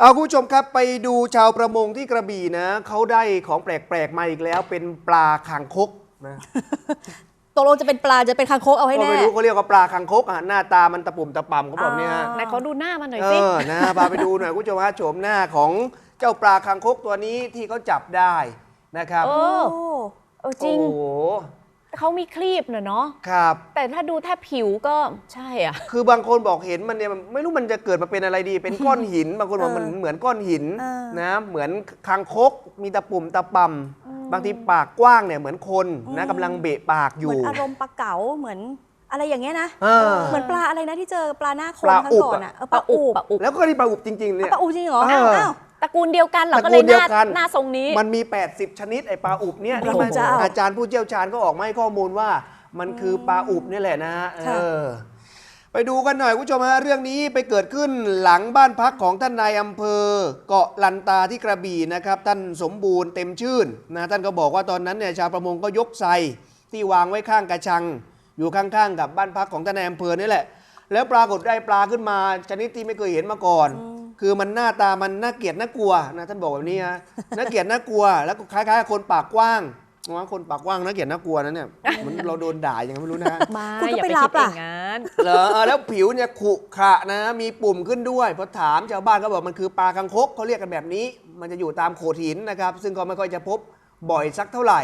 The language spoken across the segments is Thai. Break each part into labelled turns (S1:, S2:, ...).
S1: เอาคุณผู้ชมครับไปดูชาวประมงที่กระบี่นะเขาได้ของแปลกๆมาอีกแล้ว เป็นปลาคางคกนะ
S2: ตกลงจะเป็นปลาจะเป็นคางคกเอาให้
S1: ก็
S2: แน่
S1: ไม่รู้เขาเรียกว่าปลาคางคกอะหน้าตามันตะปุ่มตะปำเขาบอกเนี่ยฮะ
S2: อ่า
S3: ไหนขอดูหน้ามันหน่อย
S1: เอ
S3: สิ
S1: อ นะ พาไปดูหน่อยคุณผู้ชมฮะโฉมหน้าของเจ้าปลาคางคกตัวนี้ที่เขาจับได้นะครับ
S3: เอ
S2: โอ้
S3: อเออจริง
S1: โอ้โห
S3: เขามีคลีบเนอะเนาะ
S1: ครับ
S3: แต่ถ้าดูแทบผิวก็ใช่อะ
S1: คือบางคนบอกเห็นมันเนี่ยไม่รู้มันจะเกิดมาเป็นอะไรดี เป็นก้อนหิน บางคนบอก
S2: เออ
S1: มันเหมือนก้อนหิน
S2: เออ
S1: นะเหมือนคางคก มีตะปุ่มตะปำบางทีปากกว้างเนี่ยเหมือนคนนะกำลังเบะปากอ
S2: เหมื
S1: ยู่
S2: อนอารมณ์ปลาเก๋าเหมือนอะไรอย่างเงี้ยนะ
S1: เออ
S2: เหมือนปลาอะไรนะที่เจอปลาหน้าค
S1: ป
S2: น
S1: ลา
S2: ครั้
S1: อุ
S2: ง
S1: บ
S2: ก่อน
S1: อะ
S2: อะเออปลาอูบ
S3: ปลาอุบ
S1: แล้วก็ที่ปลาอุบจริงๆเนี่ย
S2: ปลาอูบจริงเหรอ
S1: เออ
S2: อ้าว
S3: ตระกูลเดียวกันเหรอ
S1: ตระ
S3: ก็
S1: กู
S3: เลย
S1: ล
S3: ห
S1: เดียว
S3: น้า
S1: กัน
S3: หน้าทรงนี้
S1: มันมี 80 ชนิดไอปลาอุบเนี่ย
S2: พระ
S1: ที่มัน
S2: เจ้า
S1: อาจารย์ผู้เชี่ยวชาญก็ออกมาให้ข้อมูลว่า มันคือปลาอุบนี่แหละนะฮะ
S2: ค่ะ
S1: เออไปดูกันหน่อยคุณผู้ชมฮะเรื่องนี้ไปเกิดขึ้นหลังบ้านพักของท่านนายอำเภอ เกาะลันตาที่กระบี่นะครับ ท่านสมบูรณ์เต็มชื่นนะท่านก็บอกว่าตอนนั้นเนี่ยชาวประมงก็ยกไซที่วางไว้ข้างกระชัง อยู่ข้างๆ กับบ้านพักของท่านนายอำเภอนี่แหละ แล้วปรากฏได้ปลาขึ้นมาชนิดที่ไม่เคยเห็นมาก่อน คือมันหน้าตามันน่าเกลียดน่ากลัวนะท่านบอกแบบนี้นะน่าเกลียดน่ากลัว แล้วก็คล้ายๆกับคนปากกว้างว่าคนปากกว้างน่าเกลียดน่ากลัวนะเนี่ยเหมือนเราโดนด่าอย่างนั้นไม่รู้นะ
S3: มา
S2: คุณก็
S3: อย่า
S2: ไป
S3: ไป
S2: รั
S3: คิ
S2: บ
S3: ดอ
S2: ล่ะ
S3: ย่างนั้น
S1: เหรอเออแล้วผิวเนี่ยขรุขระนะ มีปุ่มขึ้นด้วยพอถามชาวบ้านก็บอกมันคือปลาคังคกเขาเรียกกันแบบนี้ มันจะอยู่ตามโขดหินนะครับ ซึ่งก็ไม่ค่อยจะพบบ่อยสักเท่าไหร่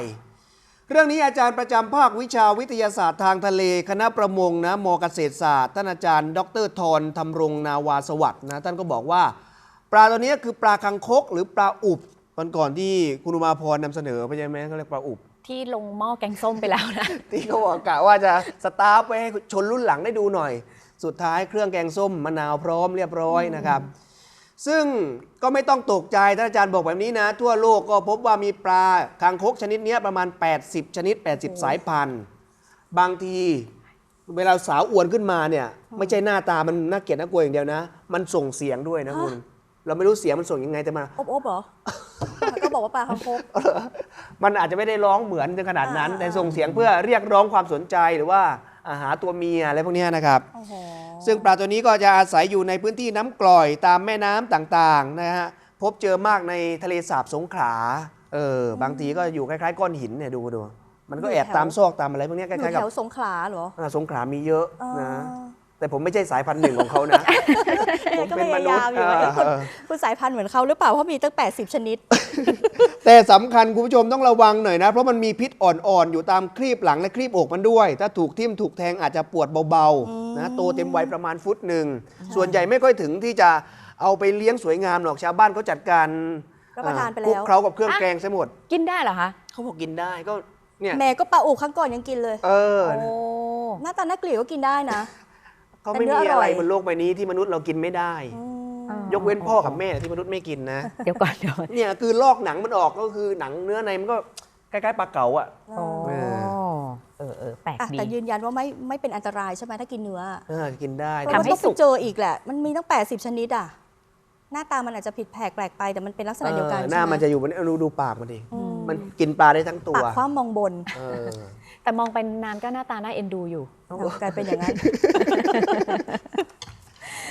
S1: เรื่องนี้อาจารย์ประจำภาควิชาวิทยาศาสตร์ทางทะเล คณะประมงนะมเกษตรศาสตร์ ท่านอาจารย์ ดรทรธรรมรงนาวาสวัสดิ์นะท่านก็บอกว่า ปลาตัวนี้คือปลาคังคกหรือปลาอุบวันก่อนที่คุณอุมาพรนำเสนอไปใช่ไหมเขาเรียกปลาอุบ
S3: ที่ลงหม้อแกงส้มไปแล้วนะ
S1: ที่เขาบอกกะว่าจะสตาร์ฟไว้ให้ชนรุ่นหลังได้ดูหน่อย สุดท้ายเครื่องแกงส้มมะนาวพร้อมเรียบร้อยนะครับ ซึ่งก็ไม่ต้องตกใจท่านอาจารย์บอกแบบนี้นะ ทั่วโลกก็พบว่ามีปลาคางคกชนิดเนี้ยประมาณ 80 ชนิด 80 สายพันธุ์ บางทีเวลาสาวอวนขึ้นมาเนี่ย ไม่ใช่หน้าตามันน่าเกลียดน่ากลัวอย่างเดียวนะ มันส่งเสียงด้วยนะคุณเราไม่รู้เสียงมันส่งยังไงแต่มา
S2: อบอบเหรอก็บอกว่าปลาคางคก
S1: มันอาจจะไม่ได้ร้องเหมือนถึงขนาดนั้น
S2: อ่า
S1: แต่ส่งเสียงเพื่อเรียกร้องความสนใจหรือว่า อาหาตัวเมียอะไรพวกเนี้ยนะครับ
S2: โอ้โห
S1: ซึ่งปลาตัวนี้ก็จะอาศัยอยู่ในพื้นที่น้ำกร่อยตามแม่น้ำต่างๆนะฮะพบเจอมากในทะเลสาบสงขลาเออบางทีก็อยู่คล้ายๆ ก้อนหินเนี่ยดูดูมันก็แอบตามซอกตามอะไรพวกเนี้ยค
S2: อยู่
S1: ล้ายๆ
S2: แถ
S1: กับ
S2: วสงขลาเหรอ
S1: อ่าสงขลามีเยอะ
S2: อ๋อ
S1: นะ แต่ผมไม่ใช่สายพันธุ์หนึ่งของเขานะ ผม
S2: ก็
S1: เป็น
S2: พ
S1: ม
S2: ยา
S1: นุษ
S2: ยาม
S1: ย์
S2: อยู่ว่าเอ๊ะคุณ
S1: เออ
S2: คุณสายพันธุ์เหมือนเขาหรือเปล่า เพราะมีตั้ง 80 ชนิด
S1: แต่สำคัญคุณผู้ชมต้องระวังหน่อยนะ เพราะมันมีพิษอ่อนๆ อยู่ตามครีบหลังและครีบอกมันด้วย ถ้าถูกทิ่มถูกแทงอาจจะปวดเบาๆนะโตเต็มวัยประมาณฟุตหนึ่ง ส่วนใหญ่ไม่ค่อยถึงที่จะเอาไปเลี้ยงสวยงามหรอกชาวบ้านเขาจัดการ
S2: รับประทานไป
S1: คลุก
S2: แล้ว
S1: เคล้ากับเครื่อง
S3: อะ
S1: แกงซะหมด
S3: กินได้เหรอคะ
S1: เขาบอกกินได้ก็เนี่ย
S2: แม่ก็ปลาอูครั้งก่อนยังกินเลย
S1: เออ
S3: โอ้
S2: หน้าตาน่าเกลียดก็กินได้นะ
S1: เขาไม่
S2: แต่
S1: มี
S2: เนื้ออร่
S1: อะไร
S2: อย
S1: บนโลกใบนี้ที่มนุษย์เรากินไม่ได้
S2: อืม
S1: ยกเว้นพ่อกับแม่ที่มนุษย์ไม่กินนะ
S3: เดี๋ยวก่อนเดี๋ยวก่อน
S1: เนี่ยคือลอกหนังมันออกก็คือหนังเนื้อในมันก็คล้ายๆปลาเก๋าอะ
S3: โอ้
S1: เอ
S3: เออเออแปลก
S2: อะ
S3: ดี
S2: แต่ยืนยันว่าไม่ไม่เป็นอันตรายใช่ไหมถ้ากินเนื้อ
S1: เออกินได้
S2: เพราะ
S3: ทำ
S2: ว่า
S3: ให้
S2: ต้อง
S3: สุ
S2: ไป
S3: ก
S2: เจออีกแหละ มันมีตั้ง 80 ชนิดอะ หน้าตามันอาจจะผิดแผกแปลกไปแต่มันเป็นลักษณะเดียวกัน
S1: เออห
S2: ใช่
S1: น้า
S2: ไหม
S1: มันจะอยู่บนดูดูปากมันดิ
S2: อืม
S1: มันกินปลาได้ทั้งตัว
S2: ปากคว่ำมองบน
S1: เออ
S3: แต่มองไปนานก็หน้าตาน่าเอ็นดูอยู่
S2: กลายเป็นอย่างนั้น